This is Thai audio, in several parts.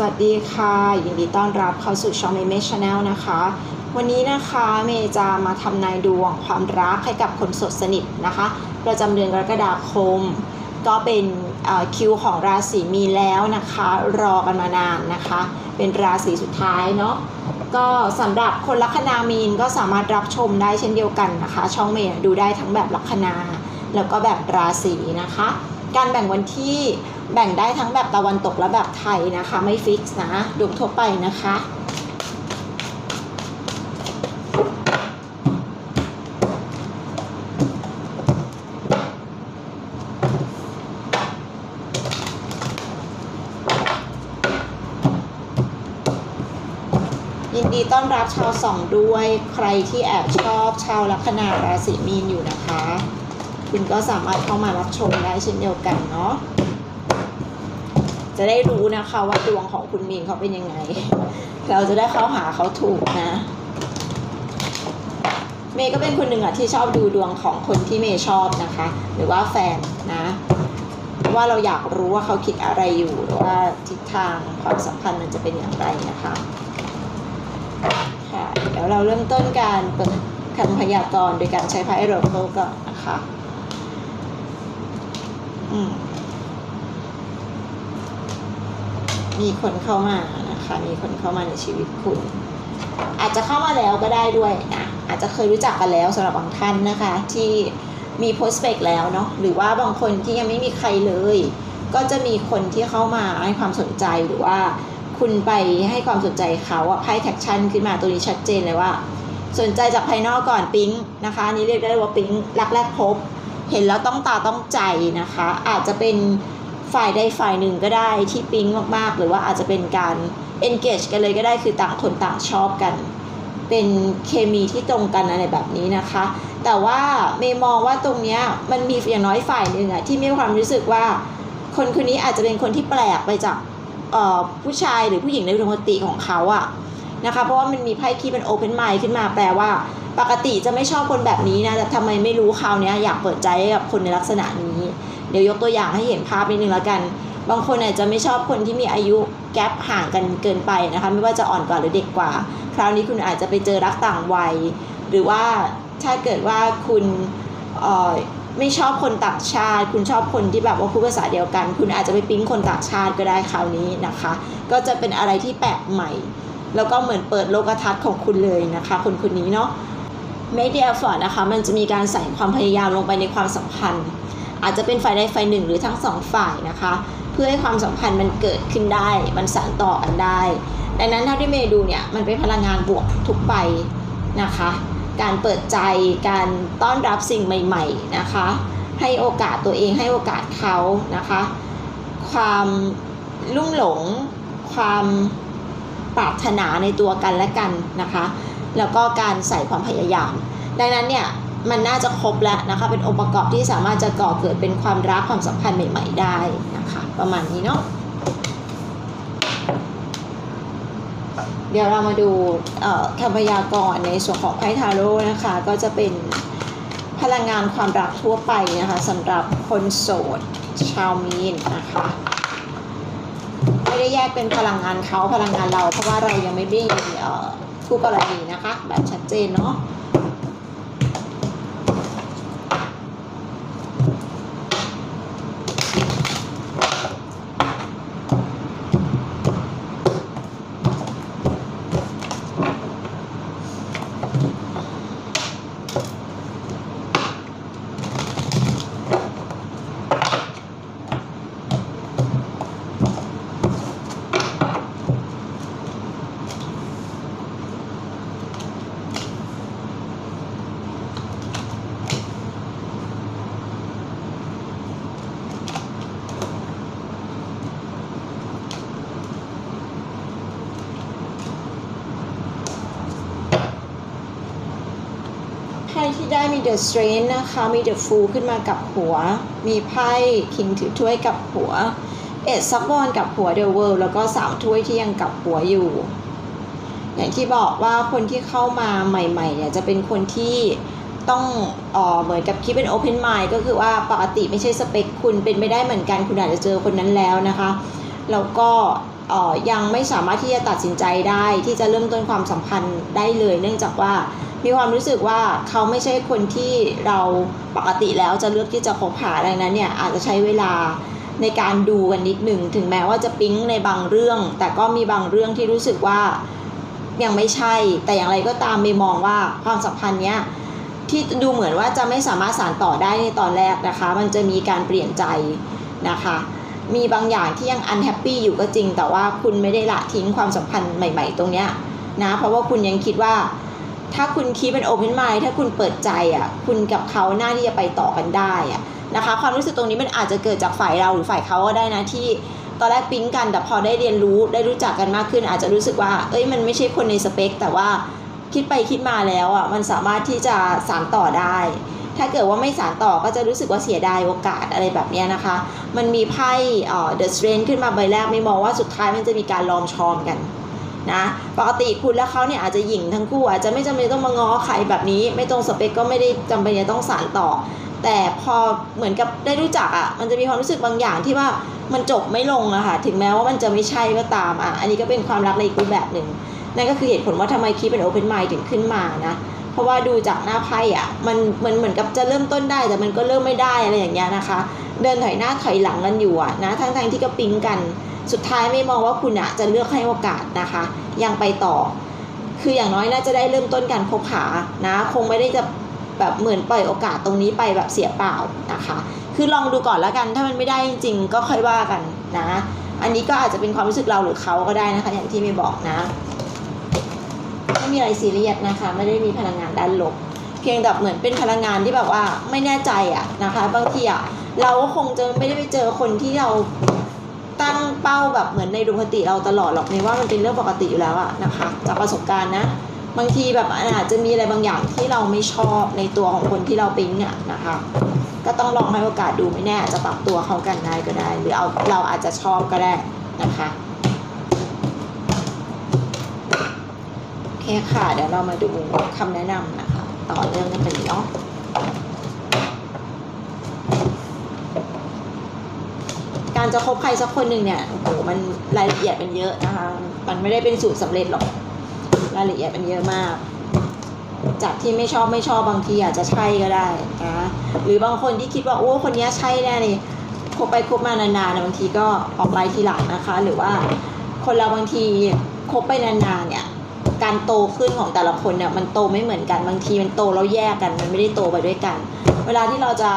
สวัสดีค่ะ ยินดีต้อนรับเข้าสู่ช่องเมเมชแนลนะคะ วันนี้นะคะเมย์จะมาทำนายดวงความรักให้กับคนสดสนิทนะคะประจำเดือนกรกฎาคม ก็เป็นคิวของราศีมีแล้วนะคะ รอกันมานานนะคะ เป็นราศีสุดท้ายเนาะก็สำหรับคนลัคนามีนก็สามารถรับชมได้เช่นเดียวกันนะคะ ช่องเมย์ดูได้ทั้งแบบลัคนาแล้วก็แบบราศีนะคะ การแบ่งวันที่ แบ่งได้ทั้งแบบตะวันตกและแบบไทยนะคะ ไม่ฟิกซ์นะดวงทั่วไปนะคะยินดีต้อนรับชาวสองด้วยใครที่แอบชอบชาวลัคนาราศีมีนอยู่นะคะ คุณก็สามารถเข้ามารับชมได้เช่นเดียวกันเนาะ จะได้รู้นะคะว่าดวงของคุณมีนเขาเป็นยังไง เราจะได้เข้าหาเขาถูกนะ เมย์ก็เป็นคนหนึ่งอะที่ชอบดูดวงของคนที่เมย์ชอบนะคะ หรือว่าแฟนนะว่าเราอยากรู้ว่าเขาคิดอะไรอยู่หรือว่าทิศทางความสัมพันธ์มันจะเป็นอย่างไรนะคะค่ะเดี๋ยวเราเริ่มต้นการเปิดคำพยากรณ์โดยการใช้ไพ่โรโคก่อนนะคะ อืม มีคนเข้ามานะคะมีคนเข้ามาในชีวิตคุณ อาจจะเข้ามาแล้วก็ได้ด้วยนะอาจจะเคยรู้จักกันแล้วสำหรับบางท่านนะคะ ที่มีโพสเ c กแล้วเนาะหรือว่าบางคนที่ยังไม่มีใครเลย ก็จะมีคนที่เข้ามาให้ความสนใจหรือว่าคุณไปให้ความสนใจเขาอะไพ่แท็กชั่นขึ้นมาตัวนี้ชัดเจนเลยว่า สนใจจากภายนอกก่อนปิ๊งนะคะนนี่เรียกได้ว่าปิ๊งรักแรกพบ เห็นแล้วต้องตาต้องใจนะคะ อาจจะเป็น ฝ่ายใดฝ่ายหนึ่งก็ได้ที่ปิ๊งมากๆ หรือว่าอาจจะเป็นการ engage กันเลยก็ได้คือต่างคนต่างชอบกัน เป็นเคมีที่ตรงกันอะไรแบบนี้นะคะ แต่ว่าเมย์มองว่าตรงเนี้ยมันมีอย่างน้อยฝ่ายหนึ่งอะที่มีความรู้สึกว่า คนคนนี้อาจจะเป็นคนที่แปลกไปจากเอ่อผู้ชายหรือผู้หญิงในอุดมคติของเขาอะนะคะเพราะว่ามันมีไพ่คีเป็นโอเพนไม d ขึ้นมาแปลว่า ปกติจะไม่ชอบคนแบบนี้นะแต่ทำไมไม่รู้คราวนี้อยากเปิดใจกับคนในลักษณะนี้ เดี๋ยวยกตัวอย่างให้เห็นภาพนิดนึงแล้วกัน บางคนอาจจะไม่ชอบคนที่มีอายุแกลบห่างกันเกินไปนะคะ ไม่ว่าจะอ่อนกว่าหรือเด็กกว่า คราวนี้คุณอาจจะไปเจอรักต่างวัย หรือว่าถ้าเกิดว่าคุณอ่อไม่ชอบคนต่างชาติ คุณชอบคนที่แบบว่าพูดภาษาเดียวกัน คุณอาจจะไปปิ๊งคนต่างชาติก็ได้คราวนี้นะคะ ก็จะเป็นอะไรที่แปลกใหม่ แล้วก็เหมือนเปิดโลกทัศน์ของคุณเลยนะคะ คนคนนี้เนาะไม่เดียฟอร์นะคะ มันจะมีการใส่ความพยายามลงไปในความสัมพันธ์ อาจจะเป็นฝ่ายใดฝ่ายหนึ่งหรือทั้งสองฝ่ายนะคะ เพื่อให้ความสัมพันธ์มันเกิดขึ้นได้ มันสานต่อกันได้ ดังนั้นถ้าที่เมย์ดูเนี่ยมันเป็นพลังงานบวกทุกไปนะคะ การเปิดใจการต้อนรับสิ่งใหม่ ๆนะคะ ให้โอกาสตัวเองให้โอกาสเขานะคะ ความลุ่มหลง ความปรารถนาในตัวกันและกันนะคะ แล้วก็การใส่ความพยายาม ดังนั้นเนี่ย มันน่าจะครบแล้วนะคะ เป็นองค์ประกอบที่สามารถจะก่อเกิดเป็นความรักความสัมพันธ์ใหม่ ๆ ได้นะคะ ประมาณนี้เนาะเดี๋ยวเรามาดูคำพยากรณ์ในส่วนของไพ่ทาโร่นะคะ ก็จะเป็นพลังงานความรักทั่วไปนะคะสำหรับคนโสดชาวมีนนะคะไม่ได้แยกเป็นพลังงานเขาพลังงานเรา เพราะว่าเรายังไม่ได้คู่กรณีนะคะ แบบชัดเจนเนาะ ไพ่ ที่ได้มี The Strength นะคะมี The Fool ขึ้นมากับหัว มีไพ่คิงถือถ้วยกับหัวเอ็ดซับบอลกับหัว The World แล้วก็สามถ้วยที่ยังกับหัวอยู่ อย่างที่บอกว่าคนที่เข้ามาใหม่ๆเนี่ยจะเป็นคนที่ต้องเออเหมือนกับคิดเป็น Open Mind ก็คือว่าปกติไม่ใช่สเปคคุณเป็นไม่ได้เหมือนกันคุณอาจจะเจอคนนั้นแล้วนะคะ แล้วก็เออยังไม่สามารถที่จะตัดสินใจได้ที่จะเริ่มต้นความสัมพันธ์ได้เลย เนื่องจากว่า มีความรู้สึกว่าเขาไม่ใช่คนที่เราปกติแล้วจะเลือกที่จะคบหาดังนั้นเนี่ยอาจจะใช้เวลาในการดูกันนิดหนึ่งถึงแม้ว่าจะปิ๊งในบางเรื่อง แต่ก็มีบางเรื่องที่รู้สึกว่ายังไม่ใช่ แต่อย่างไรก็ตามเมย์มองว่าความสัมพันธ์เนี้ยที่ดูเหมือนว่าจะไม่สามารถสานต่อได้ในตอนแรกนะคะ มันจะมีการเปลี่ยนใจนะคะ มีบางอย่างที่ยังอันแฮปปี้อยู่ก็จริง แต่ว่าคุณไม่ได้ละทิ้งความสัมพันธ์ใหม่ ๆ ตรงเนี้ยนะ เพราะว่าคุณยังคิดว่า ถ้าคุณคิดเป็นโอเพนไมล์ถ้าคุณเปิดใจอะคุณกับเขาหน้าที่จะไปต่อกันได้อะนะคะความรู้สึกตรงนี้มันอาจจะเกิดจากฝ่ายเราหรือฝ่ายเขาก็ได้นะที่ตอนแรกปิ๊งกันแต่พอได้เรียนรู้ได้รู้จักกันมากขึ้น อาจจะรู้สึกว่า เอ้ยมันไม่ใช่คนในสเปค แต่ว่าคิดไปคิดมาแล้วอะมันสามารถที่จะสานต่อได้ ถ้าเกิดว่าไม่สานต่อก็จะรู้สึกว่าเสียดายโอกาสอะไรแบบนี้นะคะ มันมีไพ่เอ่อ The Strength ขึ้นมาใบแรกไม่มองว่าสุดท้ายมันจะมีการลอมชอมกัน นะปกติคุณและเขาเนี่ยอาจจะหยิ่งทั้งคู่อาจจะไม่จำเป็นต้องมาง้อใครแบบนี้ ไม่ตรงสเปคก็ไม่ได้จำเป็นจะต้องสานต่อ แต่พอเหมือนกับได้รู้จักอะ่ะมันจะมีความรู้สึกบางอย่างที่ว่ามันจบไม่ลงอะค่ะถึงแม้ว่ามันจะไม่ใช่ก็ตามอะอันนี้ก็เป็นความรักในอีกรูปแบบหนึ่งนั่นก็คือเหตุผลว่าทำไมคิดเป็นโอเพนไม d ถึงขึ้นมานะเพราะว่าดูจากหน้าไพ่อะมันมันเหมือนกับจะเริ่มต้นได้แต่มันก็เริ่มไม่ได้อะไรอย่างเงี้ยนะคะ เดินถอยหน้าถอยหลังกันอยู่อะนะทั้งทที่ก็ปิ๊งกัน สุดท้ายไม่มองว่าคุณอะจะเลือกให้โอกาสนะคะ ยังไปต่อ คืออย่างน้อยน่าจะได้เริ่มต้นการคบหานะ คงไม่ได้จะแบบเหมือนปล่อยโอกาสตรงนี้ไปแบบเสียเปล่านะคะ คือลองดูก่อนแล้วกัน ถ้ามันไม่ได้จริงๆ ก็ค่อยว่ากันนะ อันนี้ก็อาจจะเป็นความรู้สึกเราหรือเขาก็ได้นะคะ อย่างที่ไม่บอกนะ ไม่มีอะไรซีเรียสนะคะ ไม่ได้มีพลังงานด้านลบ เพียงแต่เหมือนเป็นพลังงานที่แบบว่าไม่แน่ใจอะนะคะ บางทีอะเราก็คงจะไม่ได้ไปเจอคนที่เรา ตั้งเป้าแบบเหมือนในดวงคติเราตลอดหรอกในว่ามันเป็นเรื่องปกติอยู่แล้วอะนะคะจากประสบการณ์นะ บางทีแบบอาจจะมีอะไรบางอย่างที่เราไม่ชอบในตัวของคนที่เราปิ๊งอะนะคะ ก็ต้องลองให้โอกาสดูไม่แน่อาจจะปรับตัวเข้ากันได้ก็ได้ หรือเอาเราอาจจะชอบก็ได้นะคะโอเคค่ะเดี๋ยวเรามาดูคำแนะนำนะคะ ต่อเรื่องกันไปเนาะ การจะคบใครสักคนหนึ่งเนี่ยโอ้โหมันรายละเอียดมันเยอะนะคะมันไม่ได้เป็นสูตรสำเร็จหรอกรายละเอียดมันเยอะมากจากที่ไม่ชอบไม่ชอบบางทีอาจจะใช่ก็ได้นะหรือบางคนที่คิดว่าโอ้คนนี้ใช่แน่เลยคบไปคบมานานๆนะบางทีก็ออกไลน์ทีหลังนะคะ หรือว่าคนเราบางทีคบไปนานๆเนี่ยการโตขึ้นของแต่ละคนเนี่ยมันโตไม่เหมือนกันบางทีมันโตแล้วแยกกันมันไม่ได้โตไปด้วยกัน เวลาที่เราจะ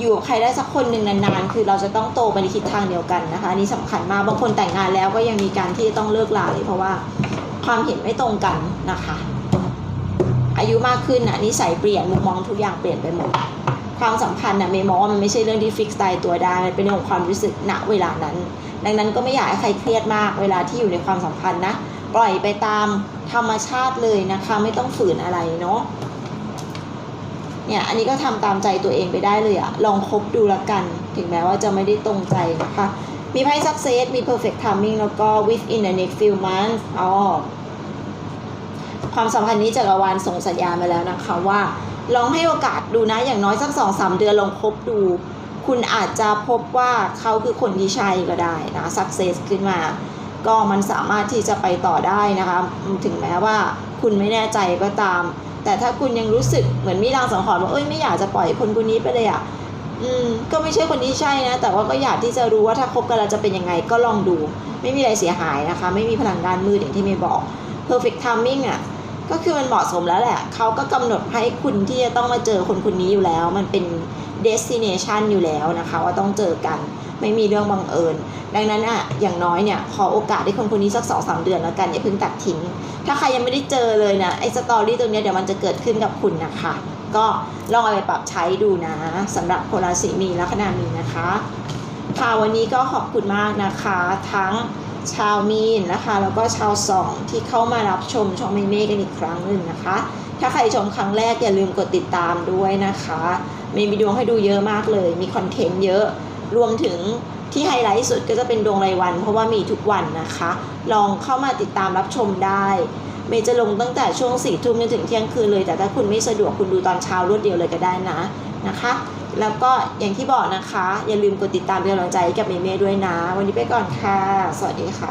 อยู่กับใครได้สักคนหนึ่งนานๆ คือเราจะต้องโตไปในทิศทางเดียวกันนะคะอันนี่สำคัญมากบางคนแต่งงานแล้วก็ยังมีการที่ต้องเลิกลาเลยเพราะว่าความเห็นไม่ตรงกันนะคะ อายุมากขึ้นน่ะนิสัยเปลี่ยนมุมมองทุกอย่างเปลี่ยนไปหมดความสัมพันธ์น่ะเมย์มองว่ามันไม่ใช่เรื่องที่ฟิกซ์ตายตัวได้มันเป็นเรื่องของความรู้สึกณเวลานั้น ดังนั้นก็ไม่อยากให้ใครเครียดมากเวลาที่อยู่ในความสัมพันธ์นะปล่อยไปตามธรรมชาติเลยนะคะ ไม่ต้องฝืนอะไรเนาะ เนี่ยอันนี้ก็ทำตามใจตัวเองไปได้เลยอะลองคบดูละกัน ถึงแม้ว่าจะไม่ได้ตรงใจนะคะมีไพ่ success มี perfect timing แล้วก็ within the next few months อ๋อความสัมพันธ์นี้จักรวาลส่งสัญญาณมาแล้วนะคะว่า ลองให้โอกาสดูนะอย่างน้อยสักสองสามเดือนลองคบดู คุณอาจจะพบว่าเขาคือคนที่ใช่ก็ได้นะ success ขึ้นมา ก็มันสามารถที่จะไปต่อได้นะคะ ถึงแม้ว่าคุณไม่แน่ใจก็ตาม แต่ถ้าคุณยังรู้สึกเหมือนมีรางสังหรณ์ว่าเอ้ยไม่อยากจะปล่อยคนคนนี้ไปเลยอะอืมก็ไม่ใช่คนที่ใช่นะ แต่ว่าก็อยากที่จะรู้ว่าถ้าคบกันแล้วจะเป็นยังไงก็ลองดู ไม่มีอะไรเสียหายนะคะ ไม่มีพลังงานมืดอย่างที่เมย์บอก perfect timing อะก็คือมันเหมาะสมแล้วแหละ เขาก็กำหนดให้คุณที่จะต้องมาเจอคนคนนี้อยู่แล้ว มันเป็น destination อยู่แล้วนะคะ ว่าต้องเจอกัน ไม่มีเรื่องบังเอิญ ดังนั้นอะอย่างน้อยเนี่ยขอโอกาสให้คนคนนี้สักสองสามเดือนแล้วกันอย่าเพิ่งตัดทิ้ง ถ้าใครยังไม่ได้เจอเลยนะไอ้สตอรี่ตรงเนี้ยเดี๋ยวมันจะเกิดขึ้นกับคุณนะคะ ก็ลองเอาไปปรับใช้ดูนะสำหรับคนราศีมีและคณามีนนะคะค่ะวันนี้ก็ขอบคุณมากนะคะ ทั้งชาวมีนนะคะ แล้วก็ชาวสองที่เข้ามารับชมช่องเมเม่กันอีกครั้งหนึ่งนะคะ ถ้าใครชมครั้งแรกอย่าลืมกดติดตามด้วยนะคะ มีวิดีโอให้ดูเยอะมากเลย มีคอนเทนต์เยอะ รวมถึงที่ไฮไลท์สุดก็จะเป็นดวงรายวัน เพราะว่ามีทุกวันนะคะ ลองเข้ามาติดตามรับชมได้ เมย์จะลงตั้งแต่ช่วงสี่ทุ่มจนถึงเที่ยงคืนเลย แต่ถ้าคุณไม่สะดวกคุณดูตอนเช้ารวดเดียวเลยก็ได้นะนะคะ แล้วก็อย่างที่บอกนะคะ อย่าลืมกดติดตามเป็นกำลังใจให้กับเมเม่ด้วยนะ วันนี้ไปก่อนค่ะ สวัสดีค่ะ